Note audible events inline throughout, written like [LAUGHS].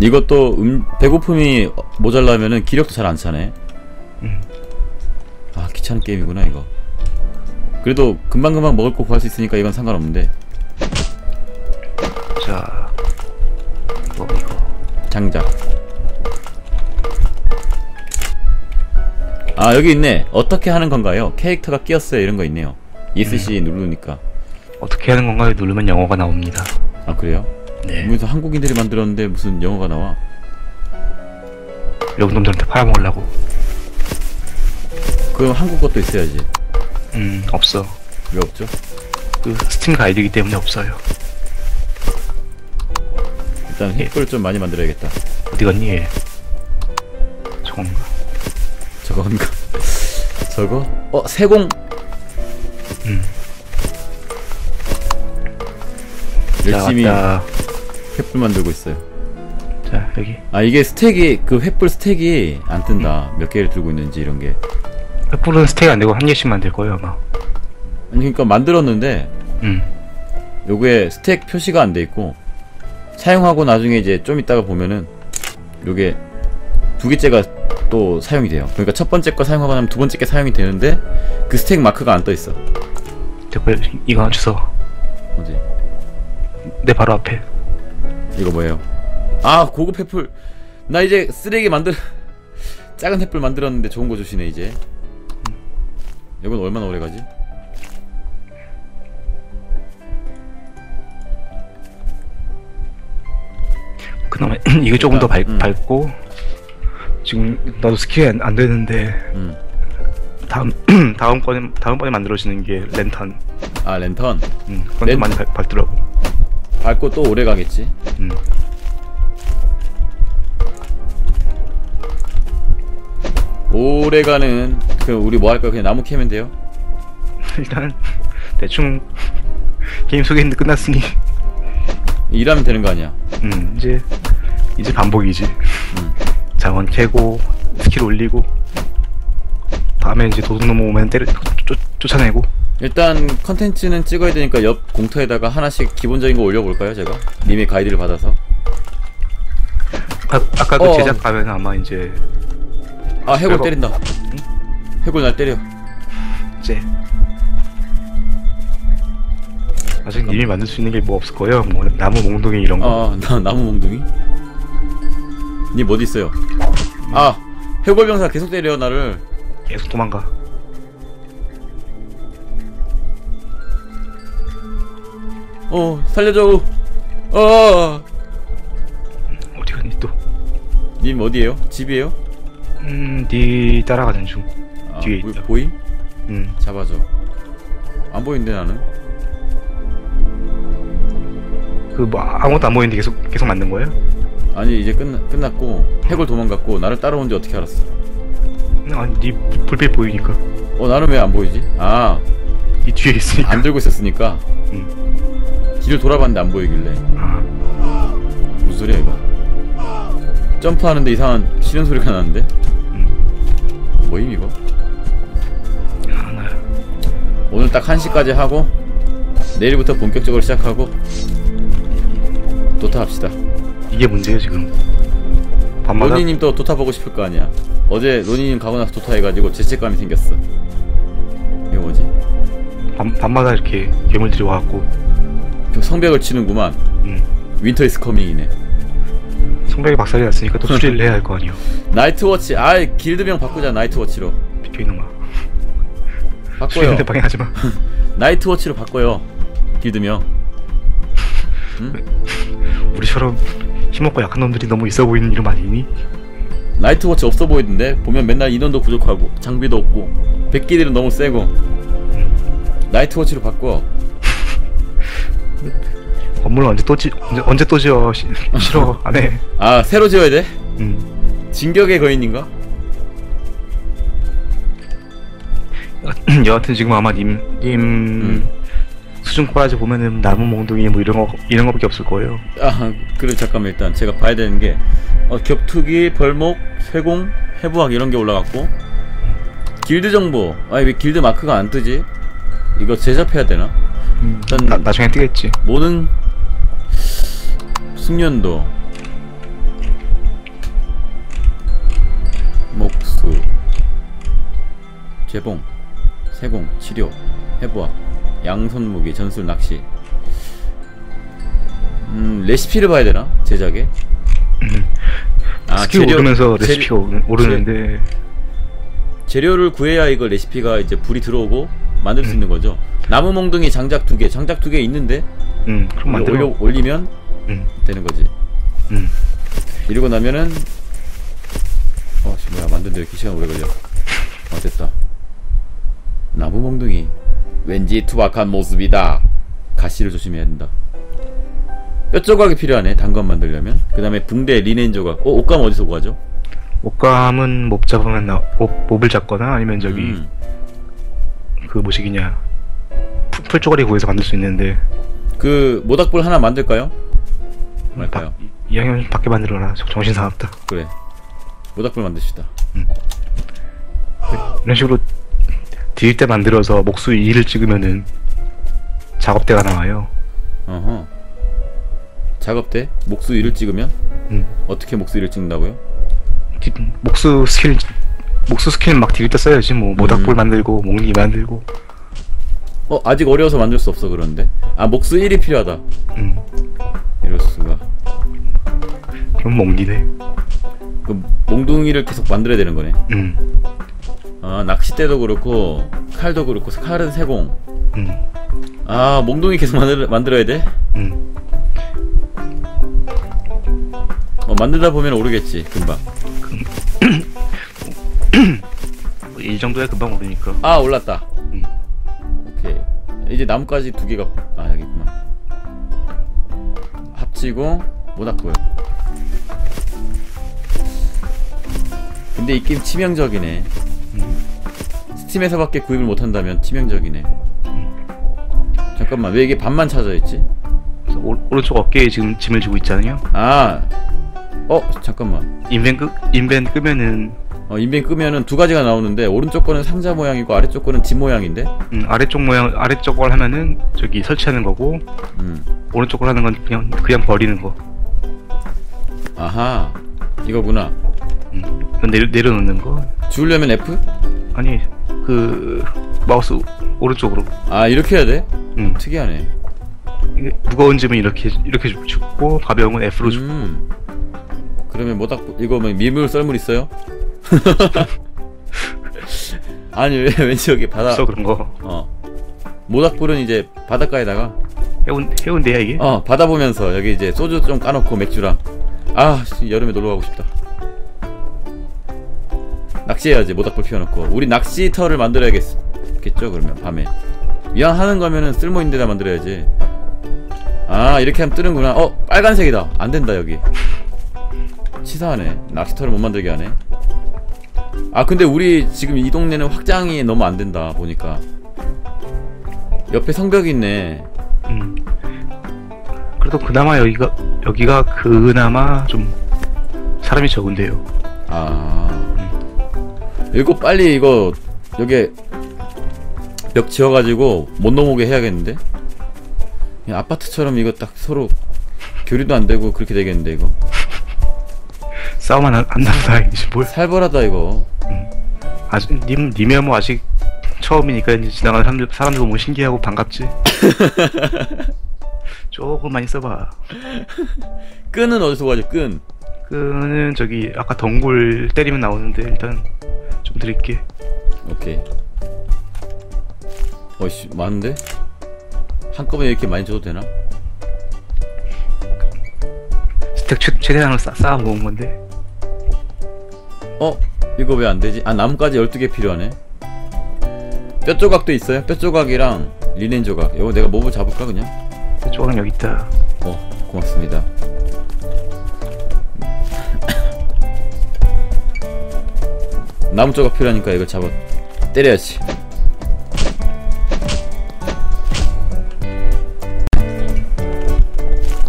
이것도 음, 배고픔이 모자라면은 기력도 잘 안 차네. 음. 아 귀찮은 게임이구나 이거. 그래도 금방금방 먹을 거 구할 수 있으니까 이건 상관없는데 자, 이거 이거. 장작. 아 여기 있네. 어떻게 하는 건가요? 캐릭터가 끼었어요 이런 거 있네요. ESC 누르니까. 어떻게 하는 건가요? 누르면 영어가 나옵니다. 아 그래요? 네. 무슨 한국인들이 만들었는데 무슨 영어가 나와? 여기 놈들한테 팔아먹으려고. 그럼 한국 것도 있어야지. 음, 없어. 왜 없죠? 그 스팀 가이드이기 때문에 없어요. 일단 햇불 좀 많이 만들어야겠다. 어디 갔니? 얘? 저건가? 저건가? [LAUGHS] 저거? 어 세공. 음. 열심히 왔다. 횃불 만들고 있어요. 자, 여기. 아 이게 스택이 그 횃불 스택이 안 뜬다. 몇 개를 들고 있는지 이런 게. 횃불은 스테이크 안 되고 한 개씩 만들 거예요, 아마. 아니 그러니까 만들었는데 음. 요게 스택 표시가 안 돼 있고 사용하고 나중에 이제 좀 이따가 보면은 요게 두 개째가 또 사용이 돼요. 그러니까 첫 번째 거 사용하고 나면 두 번째 게 사용이 되는데 그 스택 마크가 안 떠 있어. 이거 주소. 어디? 내 바로 앞에. 이거 뭐예요? 아 고급 횃불. 나 이제 쓰레기 만들 작은 횃불 만들었는데 좋은 거 주시네 이제. 이건 얼마나 오래 가지? 그나마 [CLEARS THROAT] 이게 조금 더 밟, 음. 밟고 지금 나도 스킬이 안, 안 되는데 음. 다음 [CLEARS THROAT] 다음 번에 다음 번에 만들어지는 게 랜턴. 아 랜턴. 음, 그건 랜- 좀 많이 밟, 밟더라고. 밟고 또 오래 가겠지. 음. 오래 가는 그 우리 뭐할 거야? 그냥 나무 캐면 돼요. [LAUGHS] 일단 대충 게임 소개는 끝났으니 일하면 되는 거 아니야? 음, 이제 이제 반복이지. 음. 자원 캐고 스킬 올리고 다음에 이제 도둑 넘어오면 때려 쫓, 쫓아내고 일단 컨텐츠는 찍어야 되니까 옆 공터에다가 하나씩 기본적인 거 올려볼까요, 제가? 님의 가이드를 받아서. 아, 아까 그 어. 제작 가면 아마 이제 아, 해골 별거- 때린다. 해골 날 때려. 이제 아직 님이 만들 수 있는 게 뭐 없을 거예요. 뭐 나무 몽둥이 이런 거. 아, 나 나무 몽둥이? 님 어디 있어요? 아, 해골 병사 계속 때려 나를. 계속 도망가. 어, 살려줘. 어, 어디 갔니 또? 님 어디에요? 집이에요? 음, 네 따라가는 중. 아, 뒤에 뭐, 있다. 보임? 음, 잡아줘. 안 보이는데 나는. 그 뭐 아무것도 안 보이는데 계속 계속 만든 거예요? 아니 이제 끝나, 끝났고 해골 도망갔고 나를 따라오는지 어떻게 알았어? 아니, 네 불빛 보이니까. 어 나는 왜 안 보이지? 아, 네 뒤에 있으니까. 안 들고 있었으니까 음. 길을 돌아봤는데 안 보이길래 아, 무슨 소리야 이거? 점프하는데 이상한 시련 소리가 나는데? 음. 뭐임 이거? 오늘 딱 1시까지 하고 내일부터 본격적으로 시작하고 도타 합시다 이게 문제예요 지금. 밤마다 로니님 또 도타 보고 싶을 거 아니야 어제 로니님 가고 나서 도타 해가지고 죄책감이 생겼어 이거 뭐지? 밤, 밤마다 이렇게 괴물들이 와갖고 저 성벽을 치는구만 음. 윈터 이스 커밍이네 성벽에 박살이 났으니까 또 수리를 해야 할 거 아니에요. [LAUGHS] 나이트워치 아이 길드명 바꾸자 나이트워치로 비켜 이놈아. 바꿔요 방해하지 마. [LAUGHS] 나이트워치로 바꿔요 길드명 [LAUGHS] 우리처럼 힘없고 약한 놈들이 너무 있어 보이는 이름 아니니? 나이트워치 없어 보이던데 보면 맨날 인원도 부족하고 장비도 없고 백기들은 너무 세고 나이트워치로 바꿔 건물 언제 또 지, 언제, 언제 또 지어? 시, 싫어 안 해. 아 새로 지어야 돼? 음. 진격의 거인인가? [CLEARS THROAT] 여하튼 지금 아마 님, 님 수준 꼬라지 보면은 나무 몽둥이 뭐 이런 거 이런 거밖에 없을 거예요. 아 그래 잠깐만 일단 제가 봐야 되는 게 어, 격투기, 벌목, 쇠공, 해부학 이런 게 올라갔고 길드 정보 아니 왜 길드 마크가 안 뜨지? 이거 제접해야 되나? 음, 일단- 나, 나중에 뜨겠지. 모든 숙련도 목수 재봉 세공 치료 해부학 양손무기 전술 낚시. 음 레시피를 봐야 되나? 제작에? 음. 아 스킬 재료, 오르면서 레시피 재료, 오르는데. 재료를 구해야 이거 레시피가 이제 불이 들어오고 만들 수 음. 있는 거죠. 나무 몽둥이 장작 두개 장작 두 개 있는데 음, 그럼 만들어. 올려, 올리면 음, 되는 거지. 음. 이러고 나면은 어, 씨, 뭐야 만드는데 왜 이렇게 시간 오래 걸려? 어, 됐다. 나무 몽둥이. 왠지 투박한 모습이다. 가시를 조심해야 된다. 뼈 조각이 필요하네. 단검 만들려면. 그 다음에 붕대, 리넨 조각. 어, 옷감 어디서 구하죠? 목감은 몹 잡으면 나 몹, 몹을 잡거나 아니면 저기 음. 그 뭐시기냐 풀, 풀조가리 구해서 만들 수 있는데 그 모닥불 하나 만들까요? 말까요? 이왕이면 밖에 만들어라 정- 정신 사납다 그래. 모닥불 만드시다. 이런 식으로 때 만들어서 목수 2를 찍으면은 작업대가 나와요 어허. 작업대 목수 1을 찍으면 음. 어떻게 목수 1을 찍는다고요? 뒤- 목수 스킬 목수 스킬 막때 써야지 뭐 모닥불 음. 만들고 목리 만들고 어 아직 어려워서 만들 수 없어 그런데 아 목수 1이 필요하다 음. 이럴 수가 그럼 목리네 그 몽둥이를 계속 만들어야 되는 거네 음. 아 낚싯대도 그렇고 칼도 그렇고 칼은 세공 음. 아 몽둥이 계속 만들, 만들어야 돼? 음. 어 만들다 보면 오르겠지 금방 [COUGHS] 뭐이 정도야 금방 오르니까 아 올랐다 음. 오케이 이제 나뭇가지 두 개가 합치고 모닥불 근데 이 게임 치명적이네. 스팀에서밖에 구입을 못한다면 치명적이네. 잠깐만 왜 이게 반만 찾아있지? 오, 오른쪽 어깨에 지금 짐을 지고 있잖아요. 아 어 잠깐만. 인벤 끄 인벤 끄면은 어, 인벤 끄면은 두 가지가 나오는데 오른쪽 거는 상자 모양이고 아래쪽 거는 집 모양인데? 음, 아래쪽 모양 아래쪽 걸 하면은 저기 설치하는 거고. 음 오른쪽 걸 하는 건 그냥 그냥 버리는 거. 아하 이거구나 음. 이건 내려 내려놓는 거. 주우려면 F? 아니 그 마우스 오른쪽으로. 아 이렇게 해야 돼? 음. 특이하네 이게 무거운 짐은 이렇게 이렇게 줍고 가벼운 건 F로 줍고. 음. 그러면 모닥 이거 뭐 밀물 썰물 있어요? [LAUGHS] 아니 왜 왠지 여기 바다 없어 그런 거. 어 모닥불은 이제 바닷가에다가 해운 해운대야 이게. 어 바다 보면서 여기 이제 소주 좀 까놓고 맥주랑. 아 씨, 여름에 놀러 가고 싶다. 낚시해야지 모닥불 피워놓고. 우리 낚시터를 만들어야겠겠죠 그러면 밤에. 이왕 하는 거면은 쓸모 있는 데다 만들어야지. 아 이렇게 하면 뜨는구나. 어 빨간색이다. 안 된다 여기. 치사하네. 낚시터를 못 만들게 하네. 아 근데 우리 지금 이 동네는 확장이 너무 안 된다 보니까. 옆에 성벽이 있네 음. 그래도 그나마 여기가 여기가 그나마 좀 사람이 적은데요. 아. 이거 빨리 이거 여기 벽 지어가지고 못 넘어오게 해야겠는데? 아파트처럼 이거 딱 서로 교류도 안 되고 그렇게 되겠는데 이거? 싸움 안, 안 나서 다행이지 뭘. 살벌하다 이거. 아직 님 님이야 뭐 아직 처음이니까 이제 지나가는 사람들 사람들 보면 신기하고 반갑지. [LAUGHS] 조금 많이 써봐. 끈은 어디서 구하죠 끈 그는 저기 아까 덩굴 때리면 나오는데 일단 좀 드릴게. 오케이 어이씨 많은데? 한꺼번에 이렇게 많이 줘도 되나? 스택 최, 최대한으로 쌓, 쌓아 모은 건데. 어? 이거 왜 안 되지? 아 나뭇가지 12개 필요하네 뼈 조각도 있어요? 뼈 조각이랑 리넨 조각 이거 내가 뭐부 잡을까 그냥? 조금 여기 있다. 어, 고맙습니다. [COUGHS] 나무 조각 필요하니까 이걸 잡아 때려야지.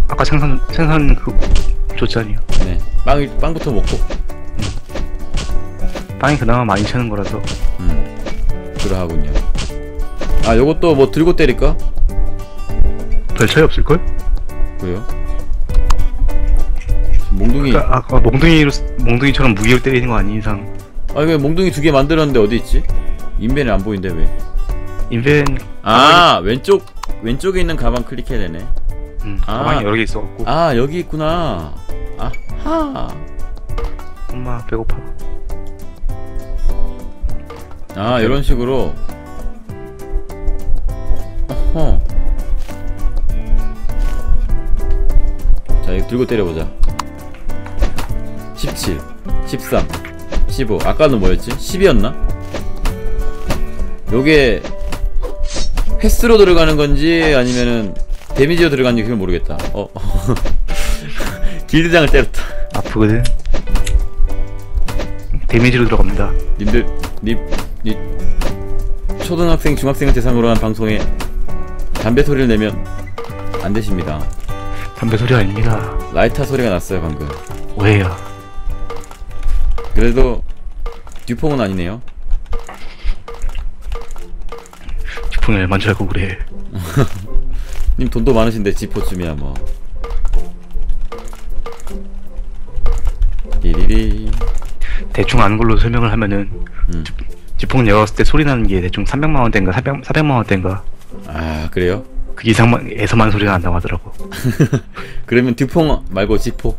아까 생선 생선 그 줬잖아요. 네, 빵 빵부터 먹고. 빵이 그나마 많이 차는 거라서. 음, 그러하군요. 아, 요것도 뭐 들고 때릴까? 별 차이 없을 걸? 그래요? 몽둥이. 그러니까 아까 몽둥이로 몽둥이처럼 무기를 때리는 거 아닌 이상 아, 이거 몽둥이 두 개 만들었는데 어디 있지? 인벤이 안 보이는데 왜? 인벤 아 왼쪽 왼쪽에 있는 가방 클릭해야 되네. 음, 아. 가방이 여러 개 있어갖고 아 여기 있구나. 아하. 엄마 배고파 아 이런 식으로. 어허. 자 이거 들고 때려보자. 17, 13, 15. 아까는 뭐였지? 10이었나? 요게 횟수로 들어가는 건지 아니면은 데미지로 들어가는지 그걸 모르겠다. 어. [LAUGHS] 길드장을 때렸다. 아프거든 데미지로 들어갑니다 님들 님, 님 초등학생 중학생을 대상으로 한 방송에 담배 소리를 내면 안 되십니다. 담배 소리 아닙니다 라이터 소리가 났어요 방금. 오해야 그래도 듀퐁은 아니네요. 줄 알고 그래 [LAUGHS] 님 돈도 많으신데 지포쯤이야 뭐. 띠리리. 대충 아는 걸로 설명을 하면은 음. 지풍 열었을 때 소리 나는 게 대충 300만 원대인가 400, 400만 원대인가 아 그래요? 그 이상에서만 소리가 난다고 하더라고 [LAUGHS] 그러면 듀퐁 말고 지포.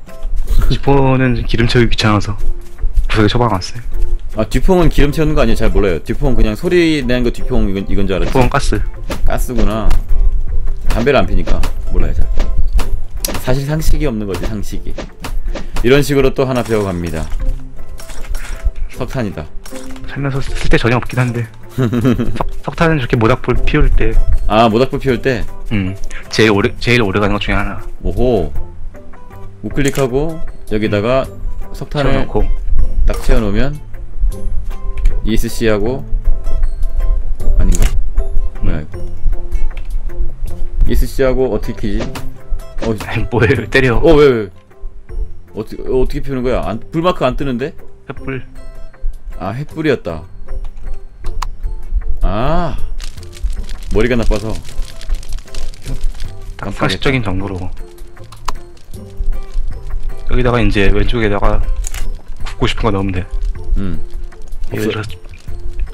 지포는 기름 채우기 귀찮아서 구석에 처박아놨어요 아 듀퐁은 기름 채우는 거 아니에요? 잘 몰라요. 듀퐁 그냥 소리 내는 거 듀퐁 이건 이건 줄 알았지. 지포는 가스 가스구나. 담배를 안 피니까 몰라요 잘. 사실 상식이 없는 거지 상식이. 이런 식으로 또 하나 배워갑니다. 석탄이다. 살면서 쓸 때 전혀 없긴 한데. [LAUGHS] 석, 석탄은 저렇게 모닥불 피울 때. 아 모닥불 피울 때? 음, 제일 오래 제일 오래 가는 것 중에 하나. 오호. 우클릭하고 여기다가 석탄을 채워놓고. 딱 채워놓으면 ESC하고 아닌가? 뭐야 이거 ESC하고 어떻게 키지? 어, [LAUGHS] 뭐해 때려. 어 왜, 왜? 어떻게 어떻게 피우는 거야? 안, 불마크 안 뜨는데? 횃불 아 횃불이었다. 아 머리가 나빠서 딱. 상식적인 정도로 여기다가 이제 왼쪽에다가 굽고 싶은 거 넣으면 돼음 들어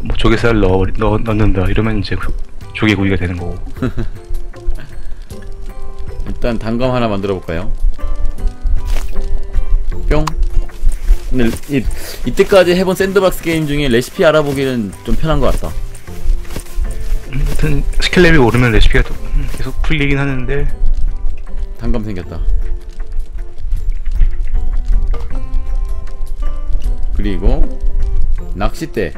뭐 조개살 넣어, 넣, 넣는다 이러면 이제 그 조개구이가 되는 거고 [LAUGHS] 일단 단검 하나 만들어 볼까요? 뿅. 근데 이, 이때까지 해본 샌드박스 게임 중에 레시피 알아보기는 좀 편한 것 같다. 아무튼 스킬 레벨 오르면 레시피가 또 계속 풀리긴 하는데 단검 생겼다. 그리고 낚싯대.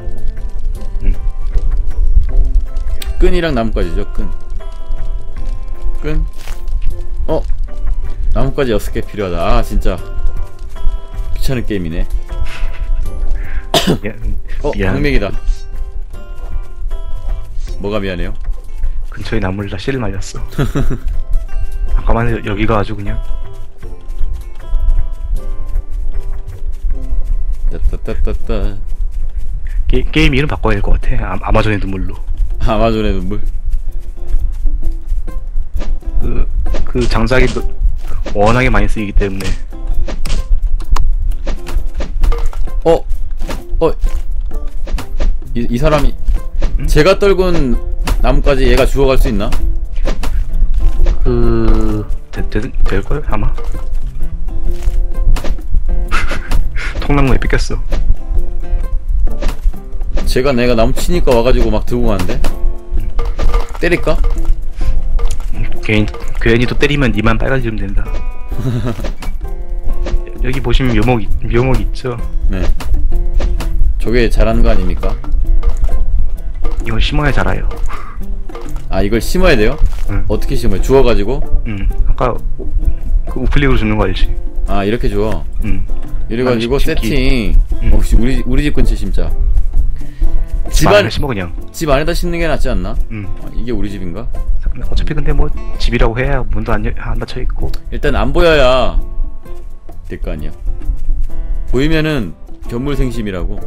음. 끈이랑 나뭇가지죠. 끈. 끈. 어. 나뭇가지 6개 필요하다. 아 진짜 귀찮은 게임이네. 어. 강맥이다. 뭐가 미안해요? 근처에 나물다 씨를 말렸어 [LAUGHS] 아까만 여기가 아주 그냥 따따따따따. 게, 게임 이름 바꿔야 될 것 같아 아, 아마존의 눈물로 아마존의 눈물. 그, 그 장작이 그- 워낙에 많이 쓰이기 때문에 어, 어, 이, 이 사람이 제가 떨군 나뭇가지 얘가 주워갈 수 있나? 그... 되, 되, 될걸? 아마 [LAUGHS] 통나무에 뺏겼어 제가 내가 나무 치니까 와가지고 막 들고 가는데 때릴까? 괜히, 괜히 또 때리면 니만 빨간지름 된다 [LAUGHS] 여기 보시면 묘목, 있- 묘목 있죠? 네. 저게 잘하는 거 아닙니까? 이걸 심어야 자라요 아 이걸 심어야 돼요? 응. 어떻게 심어요? 주워가지고? 응 아까 우- 그 우클릭으로 주는 거 알지? 아 이렇게 주워. 응 이래가지고 아, 집- 세팅. 응. 어, 혹시 우리 우리 집 근처 심자. 집안 집안에 심어 그냥 집 안에다 심는 게 낫지 않나? 응 아, 이게 우리 집인가? 어차피 근데 뭐 집이라고 해야 문도 안, 열- 안 닫혀 있고 일단 안 보여야 될 거 아니야. 보이면은 견물생심이라고.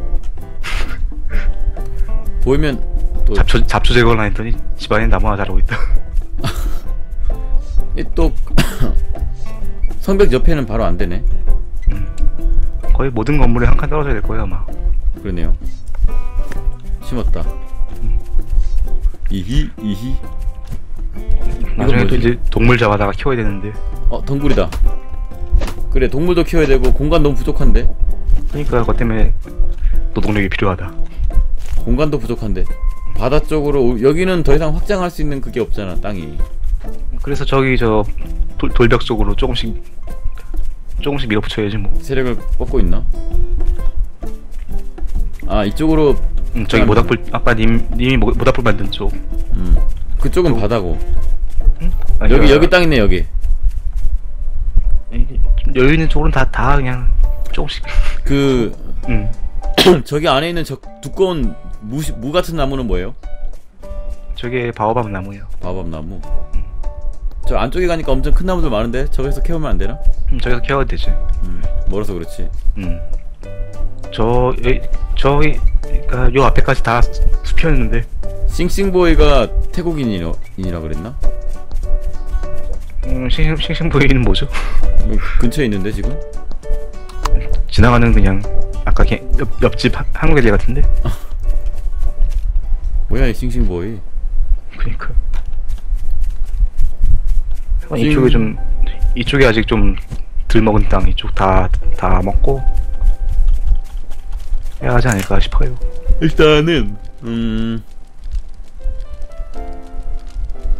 보이면 또 잡초 잡초 제거를 안 했더니 집안에 나무 하나 자라고 있다. [LAUGHS] 이또 [COUGHS] 성벽 옆에는 바로 안 되네. 거의 모든 건물에 한 칸 떨어져야 될 거예요 아마. 그러네요. 심었다. 이히 이히 나중에 또? 이제 동물 잡아다가 키워야 되는데 어 덩굴이다 그래 동물도 키워야 되고 공간 너무 부족한데 그러니까 그것 때문에 노동력이 필요하다. 공간도 부족한데 바다 쪽으로 오- 여기는 더 이상 확장할 수 있는 그게 없잖아 땅이. 그래서 저기 저 돌, 돌벽 쪽으로 조금씩 조금씩 밀어붙여야지 뭐. 세력을 뻗고 있나? 아 이쪽으로 음, 저기 음. 모닥불 아까 님, 님이 모- 모닥불 만든 쪽. 음 그쪽은 바다고. 아니, 여기 저- 여기 땅 있네 여기. 좀 여유 있는 쪽으로는 다, 다 그냥 조금씩 그 음. [CLEARS THROAT] 저기 안에 있는 저 두꺼운 무, 무 같은 나무는 뭐예요? 저게 바오밤 나무예요 바밤 나무 저 안쪽에 가니까 엄청 큰 나무들 많은데 저기서 캐오면 안 되나? 음, 저기서 키워야 되지 음 멀어서 그렇지 음. 저, 여기, 저기, 그니까 요 앞에까지 다 수- 숲이었는데, 싱싱보이가 태국인이라 인이라 그랬나? 음, 싱, 싱싱보이는 뭐죠? 여기 근처에 있는데 지금? 지나가는 그냥, 아까 걔, 옆, 옆집 한- 한국 애들 같은데? [LAUGHS] 뭐야 이 싱싱보이 그니까. 어, 이쪽에 좀, 이쪽에 아직 좀 덜 먹은 땅, 이쪽 다, 다 먹고, 해야 하지 않을까 싶어요. 일단은 음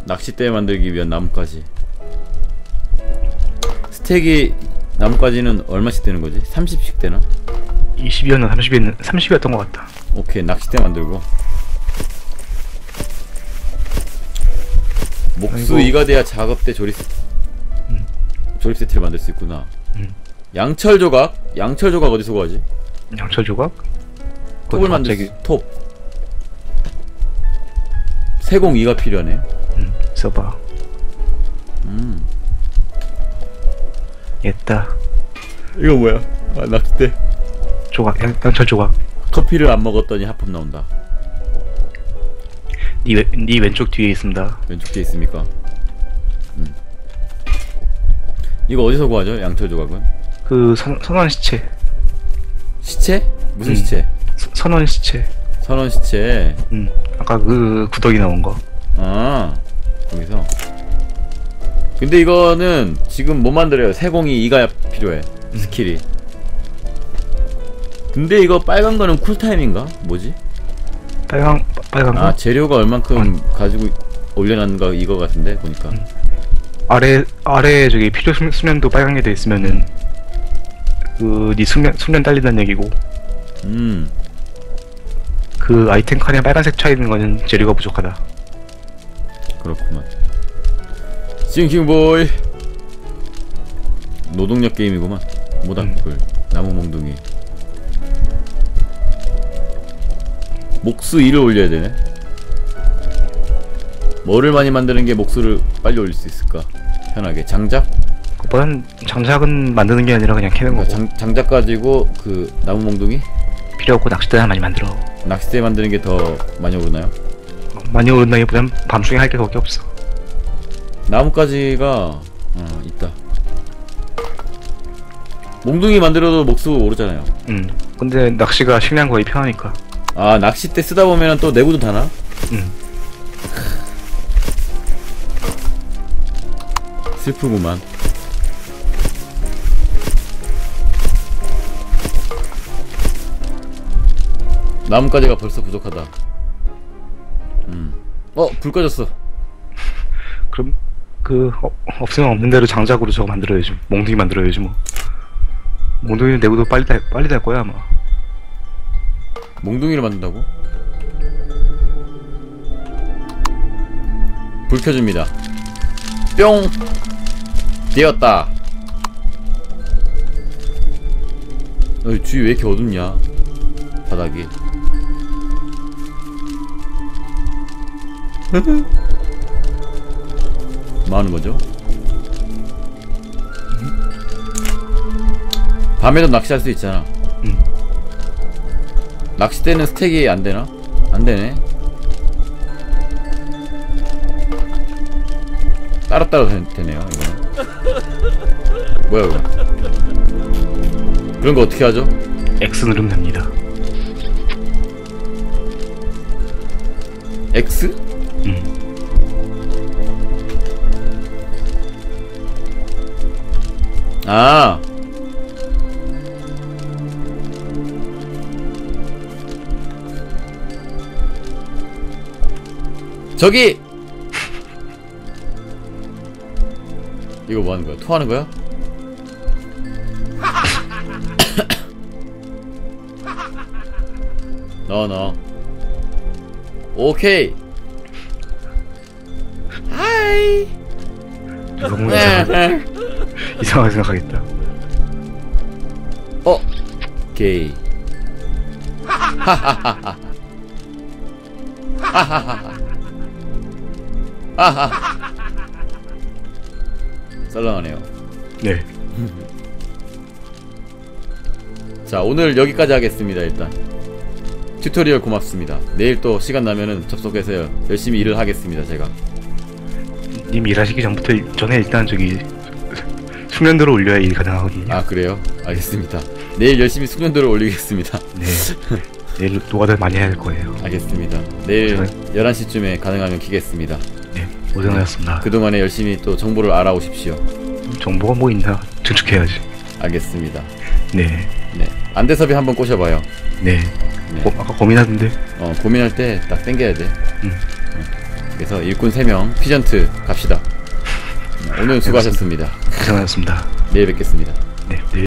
낚싯대 만들기 위한 나뭇가지 스택이 나뭇가지는 얼마씩 되는 거지? 30씩 되나? 20이었나 30이었나 30이었던 것 같다. 오케이 낚싯대 만들고 목수. 이가 돼야 작업대 조립 음. 조립 세트를 만들 수 있구나 음. 양철 조각? 양철 조각 어디서 구하지? 양철 조각? 톱을 만들 갑자기, 수 톱. 세공 2가 필요하네. 음, 써봐. 음. 옛다. 이거 뭐야? 아, 낚싯대. 조각, 양, 양철 조각. 커피를 안 먹었더니 하품 나온다. 니, 왼, 니 왼쪽 뒤에 있습니다. 왼쪽 뒤에 있습니까? 음. 이거 어디서 구하죠? 양철 조각은? 그 선, 선원 시체. 시체? 무슨 음. 시체? 서- 선원 시체. 선원 시체. 음, 아까 그 구더기 나온 거. 아, 여기서. 근데 이거는 지금 못 만들어요. 세공이 2가 필요해. 스킬이. 근데 이거 빨간 거는 쿨타임인가? 뭐지? 빨강, 빠- 빨간 거? 아 재료가 얼만큼 가지고 올려놨는가 이거 같은데 보니까 아래, 아래 저기 필요 수- 수면도 빨간 게돼 있으면은, 그, 니 숙련, 숙련 딸린다는 얘기고, 음그 아이템 칸에 빨간색 차 있는 거는 재료가 부족하다. 그렇구만 싱싱보이 노동력 게임이구만 모닥불 나무 몽둥이 목수 2를 올려야 되네 뭐를 많이 만드는 게 목수를 빨리 올릴 수 있을까 편하게 장작? 그보단 장작은 만드는 게 아니라 그냥 캐는 거고. 장, 장작 가지고 그 나무 몽둥이? 필요 없고 낚싯대 많이 만들어. 낚싯대 만드는 게 더 많이 오르나요? 많이 오른다기보단 밤중에 할게 그밖에 없어. 나뭇가지가 어 있다 몽둥이 만들어도 목수 오르잖아요 음. 근데 낚시가 식량 거의 편하니까. 아 낚싯대 쓰다 보면 또 내구도 다나? 음. 슬프구만 나뭇가지가 벌써 부족하다 음. 어! 불 꺼졌어 그 어, 없으면 없는 대로 장작으로 저거 만들어야지. 몽둥이 만들어야지 뭐. 몽둥이 내구도 빨리 달 빨리 달 거야 아마. 몽둥이를 만든다고? 불 켜줍니다 뿅! 되었다 어, 주위 왜 이렇게 어둡냐 바닥이 [LAUGHS] 뭐 하는 거죠? 밤에도 낚시할 수 있잖아 음. 낚싯대는 스택이 안 되나? 안 되네. 따로따로 되, 되네요, 이거는. [LAUGHS] 뭐야, 이거. 그런 거 어떻게 하죠? X 누르면 됩니다. X? 아. 저기. 이거 뭐 하는 거야? 토하는 거야? [COUGHS] 넣어 넣어 오케이. 하이 이상하게, [LAUGHS] 이상하게 생각하겠다. 어? 게이. 하하하하 하하하하 하하 썰렁하네요. 네. [LAUGHS] 자 오늘 여기까지 하겠습니다 일단. 튜토리얼 고맙습니다. 내일 또 시간 나면은 접속해서 열심히 일을 하겠습니다 제가. 님 일하시기 전부터 전에 일단 저기 숙련도를 올려야 일이 가능하거든요. 아 그래요? 알겠습니다 내일 열심히 숙련도를 올리겠습니다 네. 내일 노가다 많이 해야 될 거예요. 알겠습니다 내일 저는- 11시쯤에 가능하면 키겠습니다 네. 고생하셨습니다. 그동안에 열심히 또 정보를 알아오십시오 정보가 뭐 있나 증축해야지. 알겠습니다 네. 네 안대섭이 한번 꼬셔봐요 네. 네. 고, 아까 고민하던데. 어 고민할 때 딱 땡겨야 돼 음. 그래서 일꾼 3명 피전트 갑시다 네, 오늘 수고하셨습니다 고생하셨습니다. 내일 뵙겠습니다 네. 내일